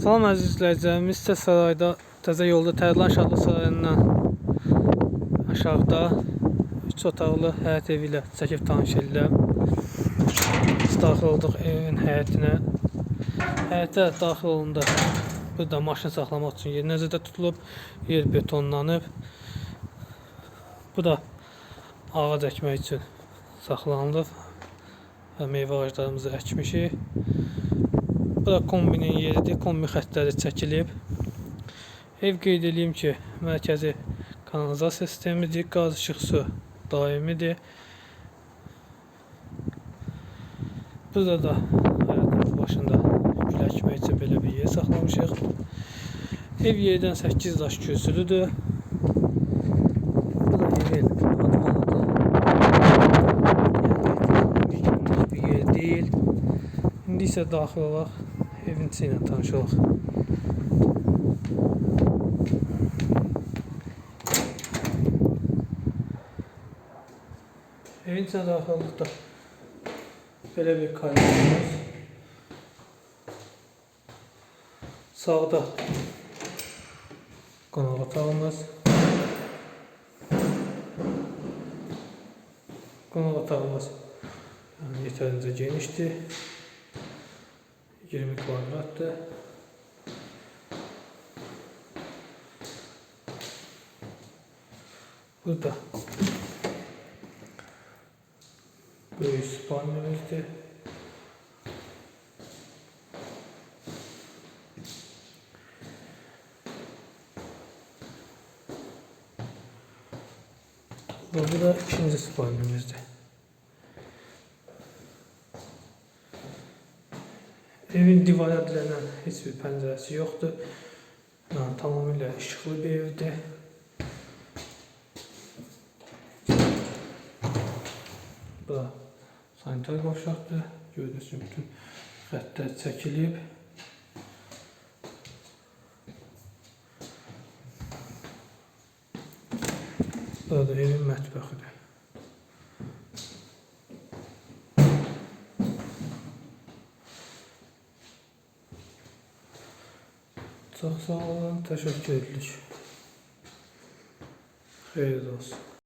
Salam əziz izləyicilərimiz, sizə sarayda, təzə yolda Tərlan Şadlı sarayından aşağıda 3 otaqlı həyət evi ilə çəkib tanış edirəm. Biz daxil olduq evin həyətinə. Həyətə daxil olunda burada maşın saxlamaq üçün yer nəzərdə tutulub, yer betonlanıb. Bu da ağac əkmək üçün saxlanılıb və meyvə ağaclarımızı əkmişik. Bu da kombinin yeridir. Kombi xəttləri çəkilib. Ev qeyd edeyim ki, mərkəzi kanalizasiya sistemidir. Qaz, işıq, su daimidir. Burada da həyatımız başında gül əkmək üçün belə bir yer saxlamışıq. Ev yerdən 8 daş kürsülüdür. Bu da evin admalıdır. Yəni, bir yer değil. İndi isə daxil olaq, evin içi ilə tanış olaq. Evin içinə daxil olduqda belə bir koridorumuz. Sağda qonaq otağımız. Qonaq otağımız yəni yetərincə genişdir. 20 kvadratdır. Burada böyük spanyemizdir. Ve bu da ikinci spanyemizdir. Evin divara direnen hiçbir pəncərəsi yoxdur. Yəni, tamamilə işıqlı bir evdir. Bu da sanitar qovşaqdır. Gördüyünüz kimi bütün xəttlər çəkilib. Burada da evin mətbəxidir. Çox sağ olun, təşəkkür edirik. Xeyirli olsun.